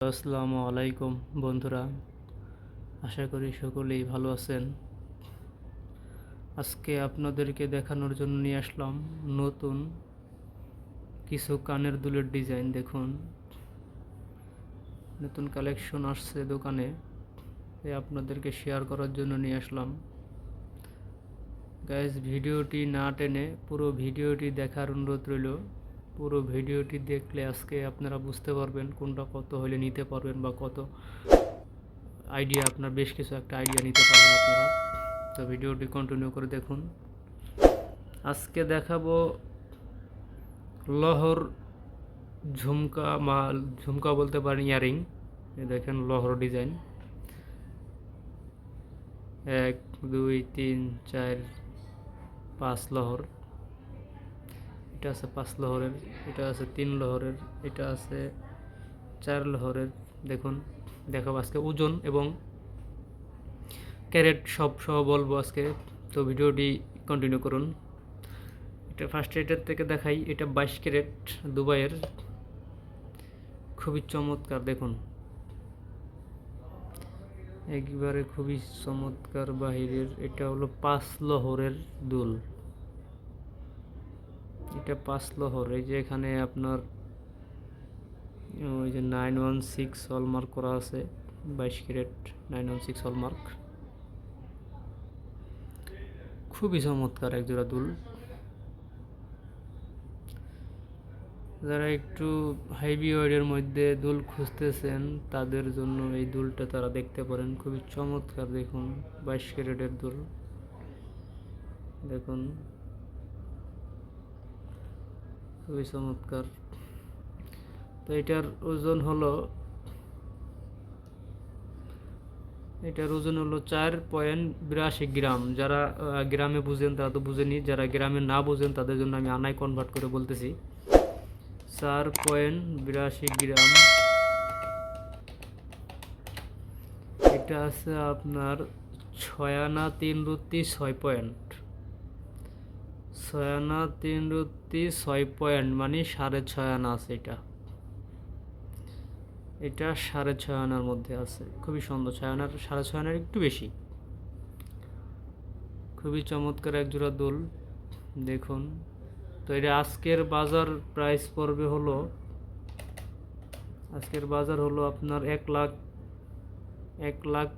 আসসালামু আলাইকুম বন্ধুরা, আশা করি সকলেই ভালো আছেন। আজকে আপনাদেরকে দেখানোর জন্য নিয়ে আসলাম নতুন কিছু কানের দুলের ডিজাইন, দেখুন। নতুন কালেকশন আসছে দোকানে তাই আপনাদেরকে শেয়ার করার জন্য নিয়ে আসলাম। গাইজ ভিডিওটি না টেনে পুরো ভিডিওটি দেখার অনুরোধ রইল। পুরো ভিডিওটি দেখলে আজকে আপনারা বুঝতে পারবেন কোনটা কত হলে নিতে পারবেন বা কত আইডিয়া আপনার বেশ কিছু একটা আইডিয়া নিতে পারবেন আপনারা। তো ভিডিওটি কন্টিনিউ করে দেখুন। আজকে দেখাবো লহর ঝুমকা মা, ঝুমকা বলতে পারেন ইয়ারিং দেখেন লহর ডিজাইন। এক, দুই, তিন, চার, পাঁচ লহর। এটা আছে পাঁচ লহরের, এটা আছে তিন লহরের, এটা আছে চার লহরের। দেখুন, দেখাবো আজকে ওজন এবং ক্যারেট সব সহ বলব আজকে। তো ভিডিওটি কন্টিনিউ করুন। এটা ফার্স্ট এটার থেকে দেখাই, এটা বাইশ ক্যারেট দুবাইয়ের। খুবই চমৎকার, দেখুন। একবারে খুবই চমৎকার বাহিরের, এটা হলো পাঁচ লহরের দুল। এটা পাঁচ লহর এই যে এখানে আপনার, ওই যে নাইন ওয়ান সিক্স হলমার্ক করা আছে, বাইশ carat nine one six hallmark খুবই চমৎকার এক জোড়া দুল। যারা একটু হাইবি ওয়েডের মধ্যে দুল খুঁজতেছেন, তাদের জন্য এই দুলটা তারা দেখতে পারেন। খুবই চমৎকার দেখুন, বাইশ ক্যারেটের দুল। দেখুন। খুবই চমৎকার। তো এটার ওজন হলো, এটার ওজন হলো চার পয়েন্ট বিরাশি গ্রাম। যারা গ্রামে বুঝেন তারা তো বুঝেনি, যারা গ্রামে না বুঝেন তাদের জন্য আমি আনায় কনভার্ট করে বলতেছি। চার পয়েন্ট বিরাশি গ্রাম। এটা আছে আপনার ছয় আনা তিন রুতি ছয় পয়েন্ট। ছয় আনা তিন রুতি ছয় পয়েন্ট মানে সাড়ে ছয় আনা আছে এটা। এটা সাড়ে ছয় আনার মধ্যে আছে। খুবই সুন্দর, ছয় আনার, সাড়ে ছয় আনার একটু বেশি। খুবই চমৎকার এক জোড়া দোল, দেখুন। তো এটা আজকের বাজার প্রাইস পড়বে হলো, আজকের বাজার হলো আপনার এক লাখ এক লাখ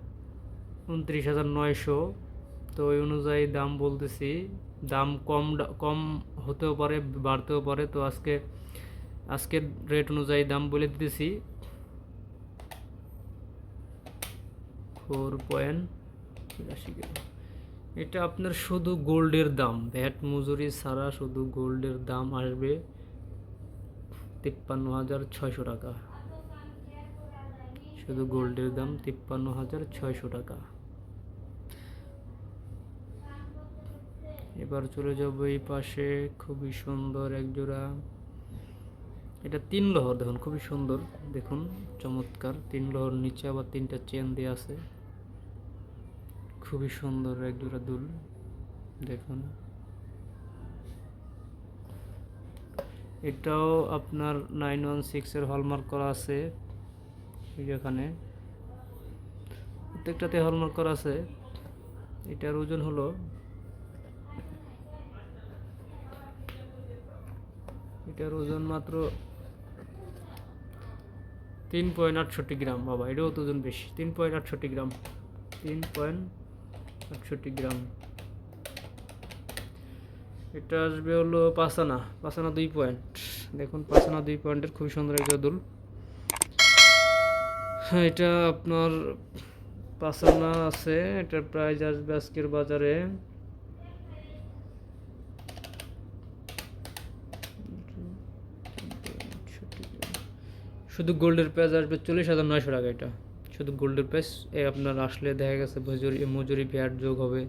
উনত্রিশ হাজার নয়শো। তো ওই অনুযায়ী দাম বলতেছি। দাম কম কম হতেও পারে, বাড়তেও পারে। তো আজকে, আজকের রেট অনুযায়ী দাম বলে দিতেছি। ফোর পয়েন্ট এটা আপনার শুধু গোল্ডের দাম। ভ্যাট মজুরি ছাড়া শুধু গোল্ডের দাম আসবে তিপ্পান্ন হাজার ছয়শো টাকা। শুধু গোল্ডের দাম তিপ্পান্ন হাজার ছয়শো টাকা। এবার চলে যাব এই পাশে। খুবই সুন্দর এক জোড়া এটা তিন লহর, দেখুন, খুবই সুন্দর। দেখুন, চমৎকার। তিন লহর নিচে আবার তিনটা চেন দিয়ে আছে। খুবই সুন্দর এক জোড়া দুল, দেখুন। এটাও আপনার নাইন ওয়ান সিক্সের হলমার্ক করা আছে। এখানে। প্রত্যেকটাতে হলমার্ক করা আছে। এটার ওজন হলো এটার ওজন মাত্র তিন পয়েন্ট আটষট্টি গ্রাম। বাবা, এটাও তো ওজন বেশি। তিন পয়েন্ট আটষট্টি গ্রাম। তিন পয়েন্ট আটষট্টি গ্রাম। এটা আসবে হলো পাঁচানা পাঁচানা দুই পয়েন্ট। দেখুন পাঁচানা দুই পয়েন্টের খুবই সুন্দর একটা দুল। হ্যাঁ এটা আপনার পাঁচানা আছে। এটার প্রাইস আসবে আজকের বাজারে শুধু গোল্ডের প্রাইস আসবে চল্লিশ হাজার নয়শো টাকা এটা। শুধু গোল্ডের প্রাইস এ আপনার আসলে দেখা গেছে মজুরি মজুরি ভ্যাট যোগ হবে।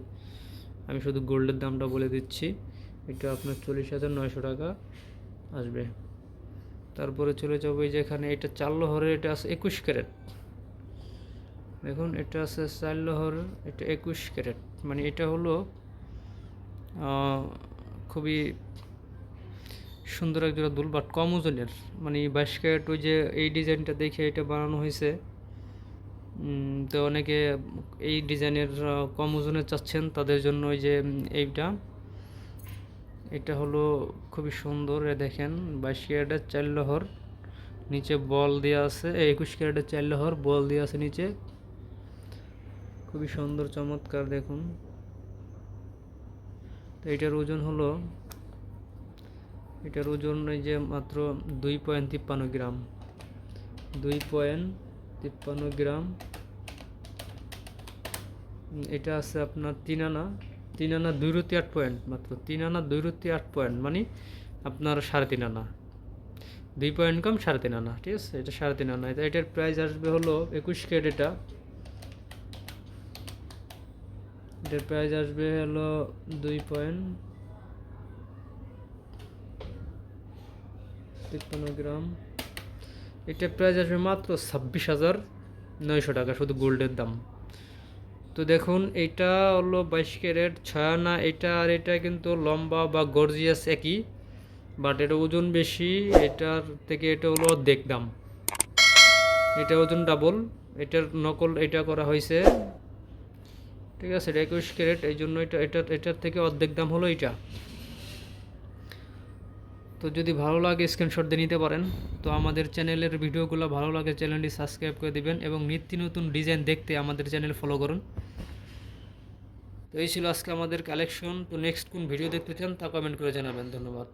আমি শুধু গোল্ডের দামটা বলে দিচ্ছি। এটা আপনার চল্লিশ হাজার নয়শো টাকা আসবে। তারপরে চলে যাব এই যে এখানে, এটা চার লহরের, এটা আছে একুশ ক্যারেট। দেখুন, এটা আছে চার লহর, এটা একুশ ক্যারেট। মানে এটা হলো খুবই সুন্দর এক জোড়া দুল বাট কম ওজনের। মানে বাইশ ক্যারেট ওই যে এই ডিজাইনটা দেখে এটা বানানো হয়েছে। তো অনেকে এই ডিজাইনের কম ওজনের চাচ্ছেন, তাদের জন্য ওই যে এইটা। এটা হলো খুবই সুন্দর, এ দেখেন বাইশ ক্যারেটের চার লহর, নিচে বল দেওয়া আছে একুশ ক্যারেটের চার লহর, বল দেওয়া আছে নিচে। খুবই সুন্দর, চমৎকার, দেখুন। তো এটার ওজন হলো এটার ওজন যে মাত্র দুই পয়েন্ট তিপ্পান্ন গ্রাম। দুই পয়েন্ট তিপ্পান্ন গ্রাম। এটা আছে আপনার তিন আনা তিন আনা দুই রুতি আট পয়েন্ট মাত্র। তিন আনা দুই রুতি আট পয়েন্ট মানে আপনার সাড়ে তিন আনা। দুই পয়েন্ট কম সাড়ে তিন আনা, ঠিক আছে? এটা সাড়ে তিন আনা। এটা এটার প্রাইস আসবে হলো একুশ ক্যারেট এটা। এটার প্রাইস আসবে হলো দুই পয়েন্ট তিপ্পান্ন গ্রাম এটার প্রাইস আসবে মাত্র ছাব্বিশ হাজার নয়শো টাকা, শুধু গোল্ডের দাম। তো দেখুন, এটা হলো বাইশ ক্যারেট, ছয় আনা এটা আর এটা কিন্তু লম্বা বা গর্জিয়াস একই বাট এটা ওজন বেশি, এটার থেকে এটা হলো অর্ধেক দাম। এটা ওজন ডাবল এটার নকল এটা করা হয়েছে। ঠিক আছে, এটা একুশ ক্যারেট, এই জন্য এটা এটা, এটার থেকে অর্ধেক দাম হলো এটা। তো যদি ভালো লাগে স্ক্রিনশট দিয়ে নিতে পারেন, তো আমাদের চ্যানেলের ভিডিওগুলো ভালো লাগে চ্যানেলটি সাবস্ক্রাইব করে দিবেন এবং নিত্য নতুন ডিজাইন দেখতে আমাদের চ্যানেল ফলো করুন। তো এই ছিল আজকে আমাদের কালেকশন তো নেক্সট কোন ভিডিও দেখতে চান তা কমেন্ট করে জানাবেন। ধন্যবাদ।